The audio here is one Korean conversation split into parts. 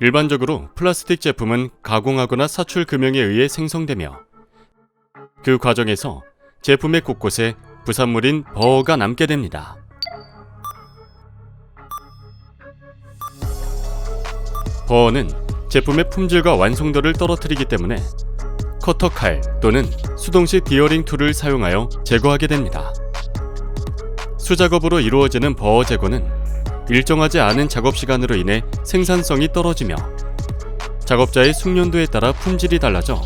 일반적으로 플라스틱 제품은 가공하거나 사출 금형에 의해 생성되며 그 과정에서 제품의 곳곳에 부산물인 버가 남게 됩니다. 버는 제품의 품질과 완성도를 떨어뜨리기 때문에 커터 칼 또는 수동식 디어링 툴을 사용하여 제거하게 됩니다. 수작업으로 이루어지는 버어 제거는 일정하지 않은 작업 시간으로 인해 생산성이 떨어지며 작업자의 숙련도에 따라 품질이 달라져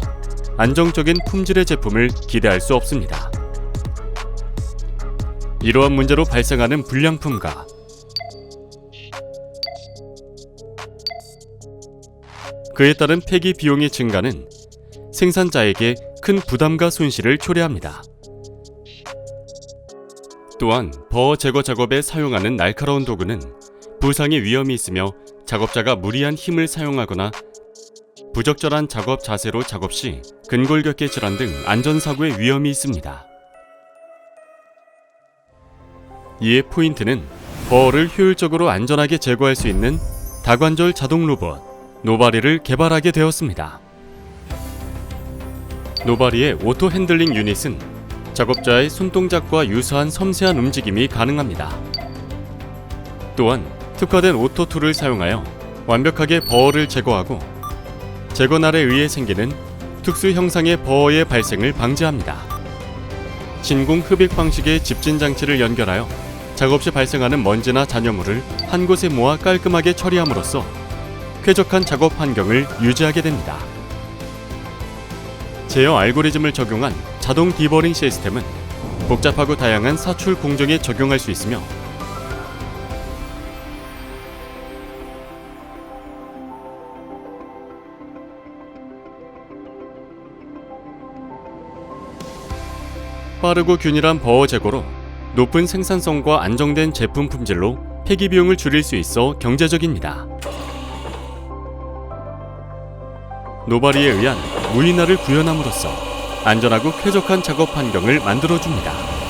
안정적인 품질의 제품을 기대할 수 없습니다. 이러한 문제로 발생하는 불량품과 그에 따른 폐기 비용의 증가는 생산자에게 큰 부담과 손실을 초래합니다. 또한 버어 제거 작업에 사용하는 날카로운 도구는 부상의 위험이 있으며 작업자가 무리한 힘을 사용하거나 부적절한 작업 자세로 작업 시 근골격계 질환 등 안전사고의 위험이 있습니다. 이에 포인트는 버어를 효율적으로 안전하게 제거할 수 있는 다관절 자동 로봇 노바리를 개발하게 되었습니다. 노바리의 오토 핸들링 유닛은 작업자의 손동작과 유사한 섬세한 움직임이 가능합니다. 또한 특화된 오토 툴을 사용하여 완벽하게 버어를 제거하고 제거날에 의해 생기는 특수 형상의 버어의 발생을 방지합니다. 진공 흡입 방식의 집진 장치를 연결하여 작업 시 발생하는 먼지나 잔여물을 한 곳에 모아 깔끔하게 처리함으로써 쾌적한 작업 환경을 유지하게 됩니다. 제어 알고리즘을 적용한 자동 디버링 시스템은 복잡하고 다양한 사출 공정에 적용할 수 있으며 빠르고 균일한 버어 제거로 높은 생산성과 안정된 제품 품질로 폐기 비용을 줄일 수 있어 경제적입니다. 노바리에 의한 무인화를 구현함으로써 안전하고 쾌적한 작업 환경을 만들어줍니다.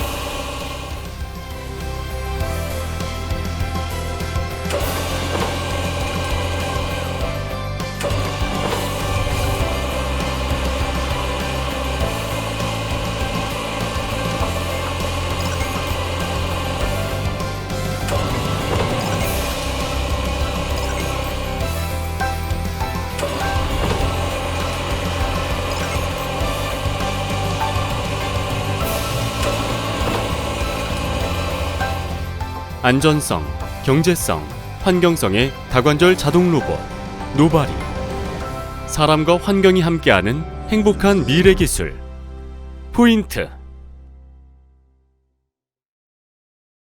안전성, 경제성, 환경성의 다관절 자동 로봇 노바리. 사람과 환경이 함께하는 행복한 미래 기술. 포인트